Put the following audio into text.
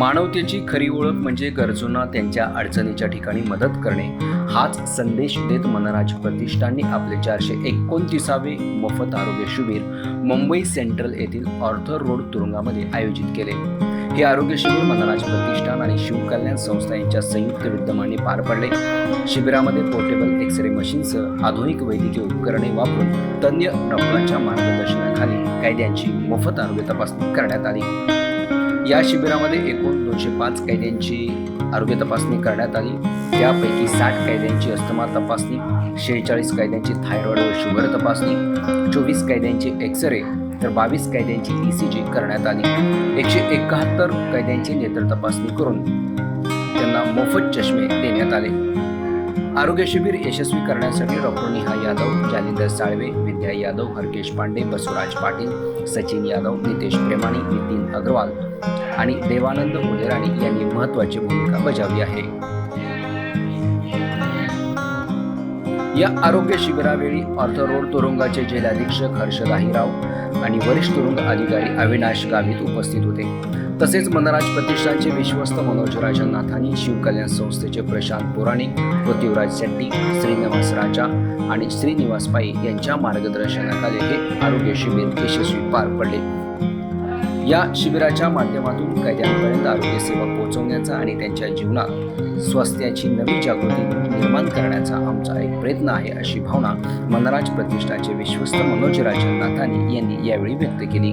मानवतेची खरी ओळख म्हणजे गरजूंना त्यांच्या अडचणीच्या ठिकाणी मदत करणे. हाच संदेश देत मनराज प्रतिष्ठानने आपले चारशे एकोणतीसावे मोफत आरोग्य शिबिर मुंबई सेंट्रल येथील ऑर्थर रोड तुरुंगामध्ये आयोजित केले. हे आरोग्य शिबिर मनराज प्रतिष्ठान आणि शिवकल्याण संस्था यांच्या संयुक्त विद्यमाने पार पडले. शिबिरामध्ये पोर्टेबल एक्स रे मशीनसह आधुनिक वैद्यकीय उपकरणे वापरून तज्ज्ञ डॉक्टरांच्या मार्गदर्शनाखाली कायद्यांची मोफत आरोग्य तपासणी करण्यात आली. या शिबिरामध्ये एकूण दोनशे पाच कैद्यांची आरोग्य तपासणी करण्यात आली. त्यापैकी साठ कैद्यांची अस्थमा तपासणी शेहेचाळीस कैद्यांची थायरॉइड व शुगर तपासणी चोवीस कैद्यांची एक्सरे तर बावीस कैद्यांची ई सी जी करण्यात आली. एकशे एकाहत्तर कैद्यांची नेत्र तपासणी करून त्यांना मोफत चष्मे देण्यात आले. आरोग्य शिबिर यशस्वी करण्यासाठी डॉक्टर निहा यादव जालिंदर साळवे विद्या यादव हरकेश पांडे बसवराज पाटील सचिन यादव नितेश प्रेमाणी नितीन अग्रवाल आणि देवानंद उलेराणी यांनी महत्वाची भूमिका बजावली आहे. या आरोग्य शिबिरावेळी ऑर्थर रोड तुरुंगाचे जेल अधीक्षक हर्षद आणि वरिष्ठ तुरुंग अधिकारी अविनाश गावित उपस्थित होते. तसेच मनराज प्रतिष्ठानचे विश्वस्त मनोज राजन नाथानी शिवकल्याण संस्थेचे प्रशांत पुराणिक पृथ्वीराज शेट्टी श्रीनिवास राजा आणि श्रीनिवास पाई यांच्या मार्गदर्शनाखाली हे आरोग्य शिबिर यशस्वी पार पडले. या शिबिराच्या माध्यमातून कैद्यांपर्यंत आरोग्य सेवा पोहोचवण्याचा आणि त्यांच्या जीवनात स्वास्थ्याची नवी जागृती निर्माण करण्याचा आमचा एक प्रयत्न आहे अशी भावना मनराज प्रतिष्ठानचे विश्वस्त मनोज राजन नाथानी यांनी यावेळी व्यक्त केली.